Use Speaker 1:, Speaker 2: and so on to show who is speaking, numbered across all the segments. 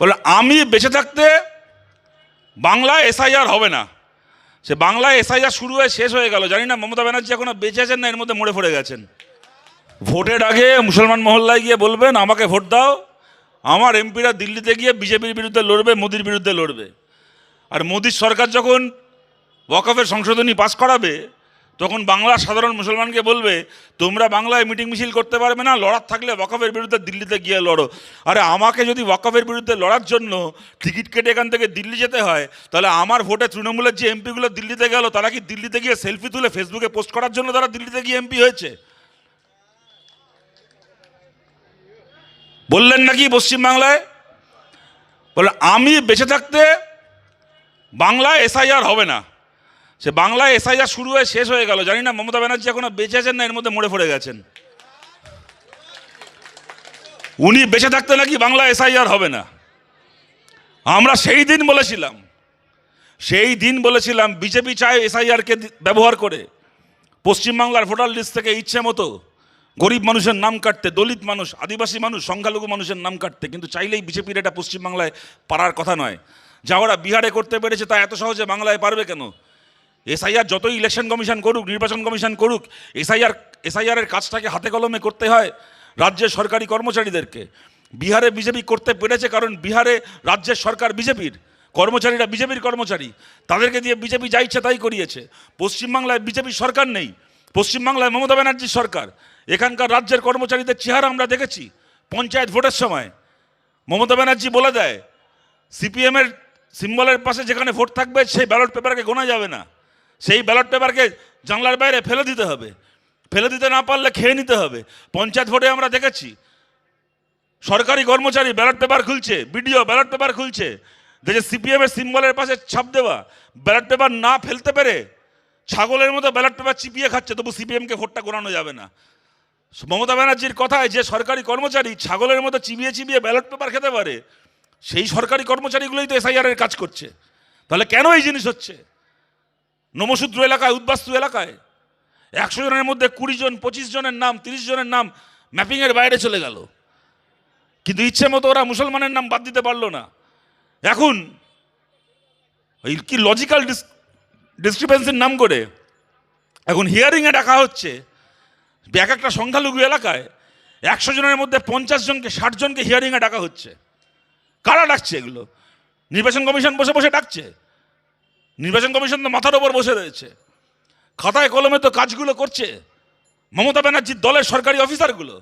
Speaker 1: বলে, আমি বেঁচে থাকতে বাংলা এসআইআর হবে না। সে বাংলা এসআইআর শুরু হয়ে শেষ হয়ে গেল। জানি না, মমতা ব্যানার্জি এখনও বেঁচে আছেন না, এর মধ্যে মরে পড়ে গেছেন। ভোটের আগে মুসলমান মহল্লায় গিয়ে বলবেন, আমাকে ভোট দাও। আমার এমপিরা দিল্লিতে গিয়ে বিজেপির বিরুদ্ধে লড়বে, মোদির বিরুদ্ধে লড়বে। আর মোদির সরকার যখন ওয়াকফের সংশোধনী পাস করাবে তখন বাংলার সাধারণ মুসলমানকে বলবে, তোমরা বাংলায় মিটিং মিছিল করতে পারবে না, লড়ার থাকলে ওয়াকফের বিরুদ্ধে দিল্লিতে গিয়ে লড়ো। আরে আমাকে যদি ওয়াকফের বিরুদ্ধে লড়ার জন্য টিকিট কেটে এখান থেকে দিল্লি যেতে হয়, তাহলে আমার ভোটে তৃণমূলের যে এমপিগুলো দিল্লিতে গেল, তারা কি দিল্লিতে গিয়ে সেলফি তুলে ফেসবুকে পোস্ট করার জন্য তারা দিল্লিতে গিয়ে এমপি হয়েছে? বললেন নাকি পশ্চিমবাংলায়? বলে আমি বেঁচে থাকতে বাংলায় এসআইআর হবে না। সে বাংলায় এসআইআর শুরু হয়ে শেষ হয়ে গেল। জানি না, মমতা ব্যানার্জি এখনও বেঁচে আছেন না এর মধ্যে মরে পড়ে গেছেন? উনি বেঁচে থাকতে নাকি বাংলা এসআইআর হবে না? আমরা সেই দিন বলেছিলাম, সেই দিন বলেছিলাম, বিজেপি চায় এসআইআরকে ব্যবহার করে। পশ্চিমবাংলার ভোটার লিস্ট থেকে ইচ্ছে মতো গরিব মানুষের নাম কাটতে, দলিত মানুষ, আদিবাসী মানুষ, সংখ্যালঘু মানুষের নাম কাটতে, কিন্তু চাইলেই বিজেপির এটা পশ্চিমবাংলায় পারার কথা নয়। যা ওরা বিহারে করতে পেরেছে তা এত সহজে বাংলায় পারবে কেন? এসআইআর যতই ইলেকশন কমিশন করুক, নির্বাচন কমিশন করুক এসআইআর এসআইআরের কাজটাকে হাতে কলমে করতে হয় রাজ্যের সরকারি কর্মচারীদেরকে। বিহারে বিজেপি করতে পেরেছে কারণ বিহারে রাজ্যের সরকার বিজেপির, কর্মচারীরা বিজেপির কর্মচারী। তাদেরকে দিয়ে বিজেপি যা ইচ্ছে তাই করিয়েছে। পশ্চিমবাংলায় বিজেপির সরকার নেই, পশ্চিমবাংলায় মমতা ব্যানার্জির সরকার। এখানকার রাজ্যের কর্মচারীদের চেহারা আমরা দেখেছি পঞ্চায়েত ভোটের সময়। মমতা ব্যানার্জি বলে দেয়, সিপিএমের সিম্বলের পাশে যেখানে ভোট থাকবে, সেই ব্যালট পেপারকে গোনা যাবে না। সেই ব্যালট পেপারকে জানলার বাইরে ফেলে দিতে হবে। ফেলে দিতে না পারলে খেয়ে নিতে হবে। পঞ্চায়েত ভোটে আমরা দেখেছি, সরকারি কর্মচারী ব্যালট পেপার খুলছে, বিডিও ব্যালট পেপার খুলছে। দেখে সিপিএমের সিম্বলের পাশে ছাপ দেওয়া। ব্যালট পেপার না ফেলতে পেরে ছাগলের মতো ব্যালট পেপার চিপিয়ে খাচ্ছে, তবু সিপিএমকে ভোটটা গোনানো যাবে না। মমতা ব্যানার্জির কথায় যে সরকারি কর্মচারী ছাগলের মতো চিবিয়ে চিবিয়ে ব্যালট পেপার খেতে পারে, সেই সরকারি কর্মচারীগুলোই তো এসআইআরের কাজ করছে। তাহলে কেন এই জিনিস হচ্ছে? নমশূদ্র এলাকায়, উদ্বাস্তু এলাকায়। একশো জনের মধ্যে কুড়ি জন, পঁচিশ জনের নাম, তিরিশ জনের নাম ম্যাপিংয়ের বাইরে চলে গেল। কিন্তু ইচ্ছে মতো ওরা মুসলমানের নাম বাদ দিতে পারল না। এখন ওই কি লজিক্যাল ডিসক্রিপেন্সির নাম করে, এখন হিয়ারিংয়ে ডাকা হচ্ছে, এক একটা সংখ্যালঘু এলাকায় একশো জনের মধ্যে পঞ্চাশ জনকে, ষাট জনকে হিয়ারিংয়ে ডাকা হচ্ছে। কারা ডাকছে এগুলো? নির্বাচন কমিশন বসে বসে ডাকছে? নির্বাচন কমিশন তো মাথার ওপর বসে রয়েছে। খাতায় কলমে তো কাজগুলো করছে। মমতা ব্যানার্জির দলের সরকারি অফিসারগুলো।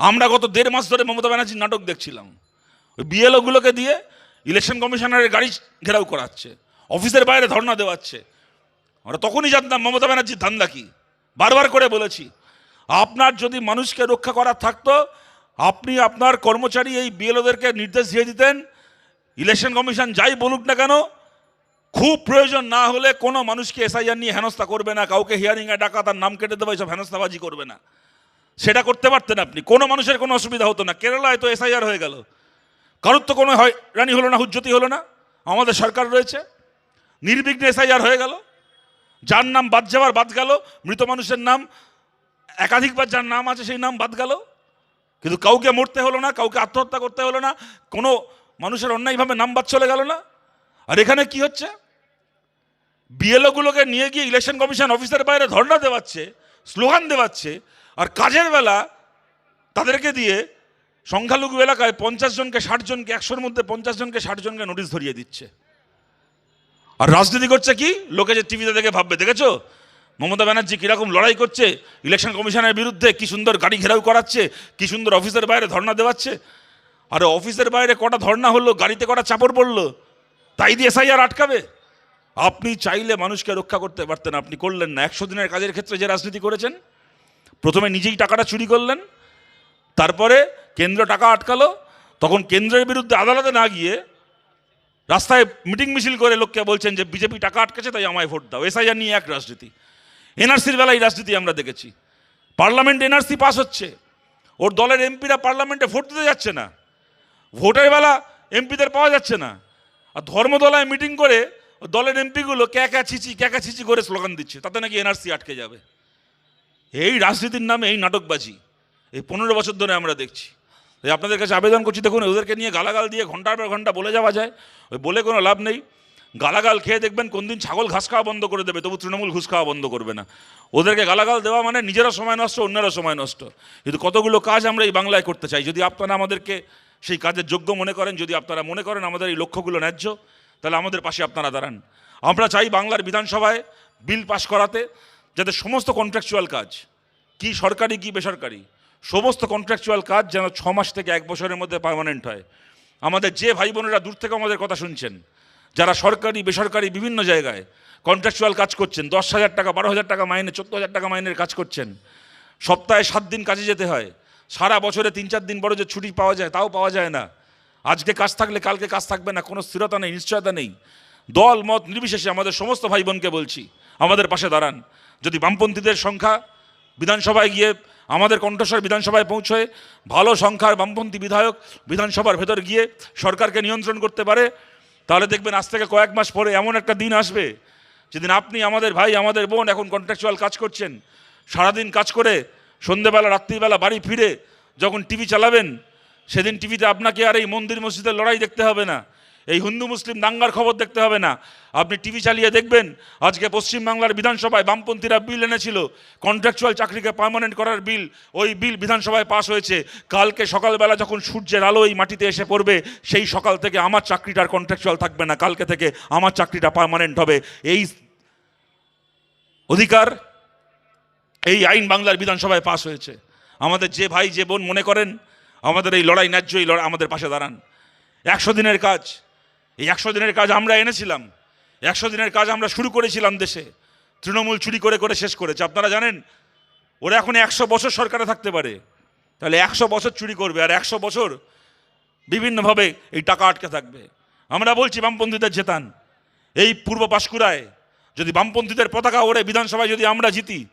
Speaker 1: আমরা গত দেড় মাস ধরে মমতা ব্যানার্জির নাটক দেখছিলাম। ওই বিএলওগুলোকে দিয়ে ইলেকশন কমিশনারের গাড়ি ঘেরাও করাচ্ছে, অফিসের বাইরে ধর্ণা দেওয়াচ্ছে। আমরা তখনই জানতাম মমতা ব্যানার্জির ধান্দা কি। বারবার করে বলেছি, আপনার যদি মানুষকে রক্ষা করার থাকতো, আপনি আপনার কর্মচারী এই বিএলওদেরকে নির্দেশ দিয়ে দিতেন, ইলেকশন কমিশন যাই বলুক না কেন খুব প্রয়োজন না হলে কোনো মানুষকে এসআইআর নিয়ে হেনস্থা করবে না, কাউকে হিয়ারিংয়ে ডাকা, তার নাম কেটে দেবে সব হেনস্থাবাজি করবে না। সেটা করতে পারতেন আপনি। কোনো মানুষের কোনো অসুবিধা হতো না। কেরালায় তো এসআইআর হয়ে গেল। কারোর তো কোনো হয় রানি হলো না, হুজ্জতি হলো না। আমাদের সরকার রয়েছে। নির্বিঘ্নে এসআইআর হয়ে গেল। যার নাম বাদ যাওয়ার বাদ গেল। মৃত মানুষের নাম, একাধিকবার যার নাম আছে সেই নাম বাদ গেল। কিন্তু কাউকে মরতে হলো না, কাউকে আত্মহত্যা করতে হলো না। কোনো মানুষের অন্যায়ভাবে নাম বাদ চলে গেল না। আর এখানে কি হচ্ছে? বিএলওগুলোকে নিয়ে গিয়ে ইলেকশন কমিশন অফিসের বাইরে ধর্ণা দেওয়াচ্ছে, স্লোগান দেওয়াচ্ছে, আর কাজের বেলা তাদেরকে দিয়ে সংখ্যালঘু এলাকায় পঞ্চাশ জনকে, ষাট জনকে, একশোর মধ্যে পঞ্চাশ জনকে, ষাট জনকে নোটিশ ধরিয়ে দিচ্ছে। আর রাজনীতি করছে কি? লোকে যে টিভিতে দেখে ভাববে, দেখেছ? মমতা ব্যানার্জি কীরকম লড়াই করছে ইলেকশন কমিশনের বিরুদ্ধে কি সুন্দর গাড়ি ঘেরাও করাচ্ছে, কি সুন্দর অফিসের বাইরে ধর্ণা দেওয়াচ্ছে? আরে অফিসের বাইরে কটা ধর্ণা হলো, গাড়িতে কটা চাপড় পড়ল, তাই দিয়ে এসআইআর আটকাবে? আপনি চাইলে মানুষকে রক্ষা করতে পারতেন। আপনি করলেন না। একশো দিনের কাজের ক্ষেত্রে যে রাজনীতি করেছেন, প্রথমে নিজেই টাকাটা চুরি করলেন, তারপরে কেন্দ্র টাকা আটকালো, তখন কেন্দ্রের বিরুদ্ধে আদালতে না গিয়ে রাস্তায় মিটিং মিছিল করে লোককে বলছেন যে, বিজেপি টাকা আটকেছে, তাই আমায় ভোট দাও। এসআইআর নিয়ে এক রাজনীতি। এনআরসির বেলায় রাজনীতি আমরা দেখেছি। পার্লামেন্ট এনআরসি পাস হচ্ছে। ওর দলের এমপিরা পার্লামেন্টে ভোট দিতে যাচ্ছে না। ভোটের বেলা এমপিদের পাওয়া যাচ্ছে না। আর ধর্মতলায় মিটিং করে দলের এমপিগুলো ক্যাকা ছিচি ক্যাকা ছিচি করে স্লোগান দিচ্ছে, তাতে নাকি এনআরসি আটকে যাবে। এই রাজনীতির নামে এই নাটকবাজি, এই পনেরো বছর ধরে আমরা দেখছি। আপনাদের কাছে আবেদন করছি, দেখুন, ওদেরকে নিয়ে গালাগাল দিয়ে ঘণ্টার পর ঘণ্টা বলে যাওয়া যায়, ওই বলে কোনো লাভ নেই। গালাগাল খেয়ে দেখবেন কোন দিন ছাগল ঘাস খাওয়া বন্ধ করে দেবে, তবু তৃণমূল ঘুষ খাওয়া বন্ধ করবে না। ওদেরকে গালাগাল দেওয়া মানে নিজেরা সময় নষ্ট, অন্যেরা সময় নষ্ট। কিন্তু কতগুলো কাজ আমরা এই বাংলায় করতে চাই? যদি আপনারা আমাদেরকে সেই কাজের যোগ্য মনে করেন, যদি আপনারা মনে করেন আমাদের এই লক্ষ্যগুলো ন্যায্য তাহলে আমাদের পাশে আপনারা দাঁড়ান। আমরা চাই বাংলার বিধানসভায় বিল পাশ করাতে যাতে সমস্ত কন্ট্রাকচুয়াল কাজ, কি সরকারি, কি বেসরকারি, সমস্ত কন্ট্রাকচুয়াল কাজ যেন ছ মাস থেকে এক বছরের মধ্যে পার্মানেন্ট হয়। আমাদের যে ভাই বোনেরা দূর থেকে আমাদের কথা শুনছেন, যারা সরকারি, বেসরকারি বিভিন্ন জায়গায় কন্ট্রাকচুয়াল কাজ করছেন, দশ হাজার টাকা, বারো হাজার টাকা মাইনে, চোদ্দ হাজার টাকা মাইনের কাজ করছেন, সপ্তাহে সাত দিন কাজে যেতে হয়, সারা বছরে তিন চার দিন বড় যে ছুটি পাওয়া যায়, তাও পাওয়া যায় না। আজকে কাজ থাকলে কালকে কাজ থাকবে না, কোনো স্থিরতা নেই, নিশ্চয়তা নেই। দল, মত নির্বিশেষে আমাদের সমস্ত ভাই বোনকে বলছি, আমাদের পাশে দাঁড়ান। যদি বামপন্থীদের সংখ্যা বিধানসভায় গিয়ে আমাদের কণ্ঠস্বর বিধানসভায় পৌঁছয়, ভালো সংখ্যার বামপন্থী বিধায়ক বিধানসভার ভেতর গিয়ে সরকারকে নিয়ন্ত্রণ করতে পারে, তাহলে দেখবেন আজ থেকে কয়েক মাস পরে এমন একটা দিন আসবে, যেদিন আপনি, আমাদের ভাই, আমাদের বোন এখন কন্ট্রাকচুয়াল কাজ করছেন। সারাদিন কাজ করে সন্ধেবেলা, রাত্রিবেলা বাড়ি ফিরে যখন টিভি চালাবেন সেদিন টিভিতে আপনাকে আর এই মন্দির মসজিদের লড়াই দেখতে হবে না, এই হিন্দু মুসলিম দাঙ্গার খবর দেখতে হবে না। আপনি টিভি চালিয়ে দেখবেন, আজকে পশ্চিমবাংলার বিধানসভায় বামপন্থীরা বিল এনেছিল কন্ট্রাকচুয়াল চাকরিকে পার্মানেন্ট করার বিল, ওই বিল বিধানসভায় পাশ হয়েছে। কালকে সকালবেলা যখন সূর্যের আলো এই মাটিতে এসে পড়বে, সেই সকাল থেকে আমার চাকরিটার কন্ট্রাকচুয়াল থাকবে না, কালকে থেকে আমার চাকরিটা পার্মানেন্ট হবে। এই অধিকার এই আইন বাংলার বিধানসভায় পাশ হয়েছে। আমাদের যে ভাই, যে বোন মনে করেন আমাদের এই লড়াই ন্যায্য, এই লড়াই আমাদের পাশে দাঁড়ান। একশো দিনের কাজ, এই একশো দিনের কাজ আমরা এনেছিলাম। একশো দিনের কাজ আমরা শুরু করেছিলাম দেশে। তৃণমূল চুরি করে করে শেষ করেছে। আপনারা জানেন, ওরা এখন একশো বছর সরকারে থাকতে পারে। তাহলে একশো বছর চুরি করবে আর একশো বছর বিভিন্নভাবে এই টাকা আটকে থাকবে। আমরা বলছি, বামপন্থীদের জেতান। এই পূর্ব পাশকুড়ায় যদি বামপন্থীদের পতাকা ওড়ে, বিধানসভায় যদি আমরা জিতি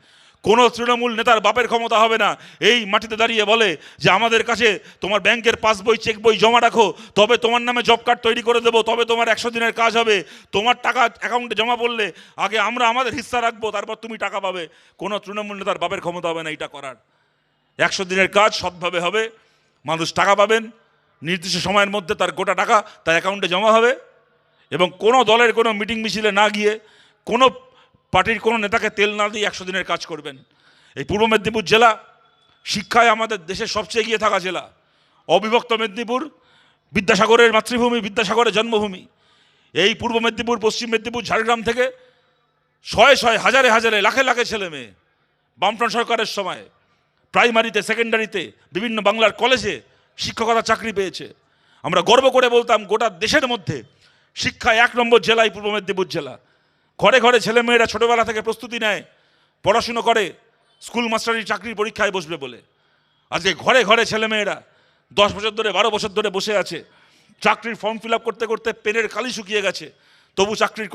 Speaker 1: কোনো তৃণমূল নেতার বাপের ক্ষমতা হবে না। এই মাটিতে দাঁড়িয়ে বলে যে, আমাদের কাছে তোমার ব্যাংকের পাসবই চেক বই জমা রাখো। তবে তোমার নামে জব কার্ড তৈরি করে দেবো। তবে তোমার একশো দিনের কাজ হবে। তোমার টাকা অ্যাকাউন্টে জমা পড়লে আগে আমরা আমাদের হিস্সা রাখব, তারপর তুমি টাকা পাবে। কোনো তৃণমূল নেতার বাপের ক্ষমতা হবে না এটা করার। একশো দিনের কাজ সৎভাবে হবে। মানুষ টাকা পাবেন। নির্দিষ্ট সময়ের মধ্যে তার গোটা টাকা তার অ্যাকাউন্টে জমা হবে। এবং কোনো দলের কোনো মিটিং মিছিলে না গিয়ে কোনো পার্টির কোনো নেতাকে তেল না দিয়ে একশো দিনের কাজ করবেন। এই পূর্ব মেদিনীপুর জেলা শিক্ষায় আমাদের দেশের সবচেয়ে এগিয়ে থাকা জেলা। অবিভক্ত মেদিনীপুর, বিদ্যাসাগরের মাতৃভূমি, বিদ্যাসাগরের জন্মভূমি। এই পূর্ব মেদিনীপুর, পশ্চিম মেদিনীপুর, ঝাড়গ্রাম থেকে শয়ে শয়ে, হাজারে হাজারে, লাখে লাখে ছেলে মেয়ে বামফ্রন্ট সরকারের সময়, প্রাইমারিতে, সেকেন্ডারিতে, বিভিন্ন বাংলার কলেজে শিক্ষকতা চাকরি পেয়েছে। আমরা গর্ব করে বলতাম, গোটা দেশের মধ্যে শিক্ষা এক নম্বর জেলায় পূর্ব মেদিনীপুর জেলা। ঘরে ঘরে ছেলেমেয়েরা ছোটোবেলা থেকে প্রস্তুতি নেয়, পড়াশুনো করে, স্কুল মাস্টারি চাকরির পরীক্ষায় বসবে বলে। আজকে ঘরে ঘরে ছেলেমেয়েরা দশ বছর ধরে, বারো বছর ধরে বসে আছে। চাকরির ফর্ম ফিল করতে করতে পেনের কালি শুকিয়ে গেছে। তবু চাকরির